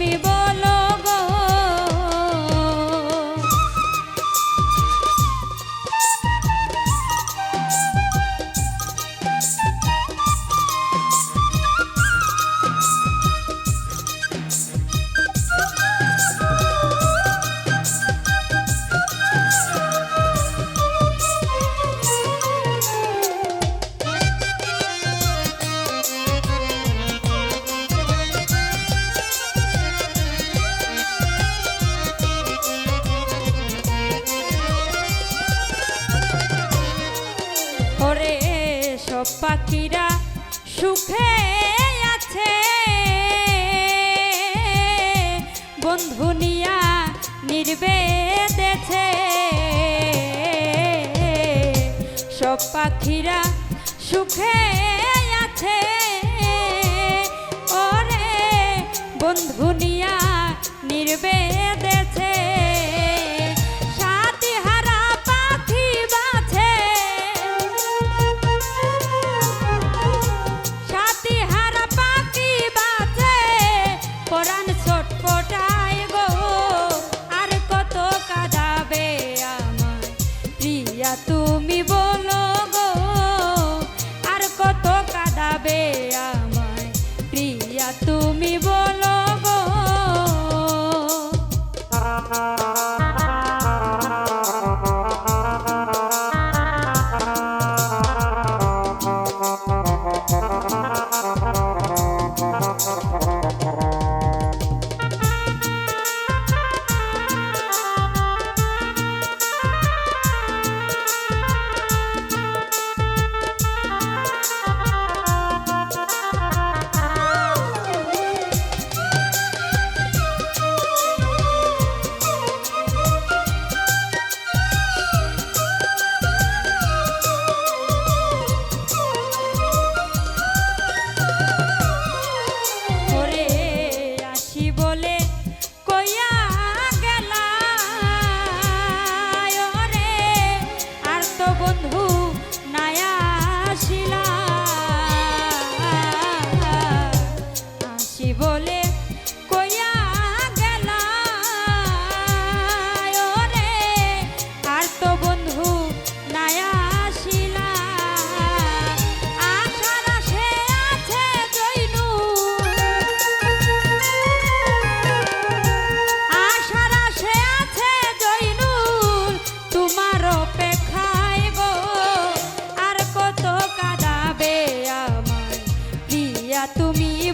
me. সব পাখিরা সুখে আছে। বন্ধু নিয়া নির্বেদেছে সব পাখিরা সুখে bono.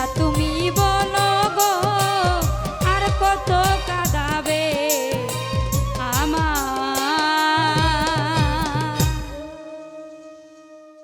প্রিয়া তুমি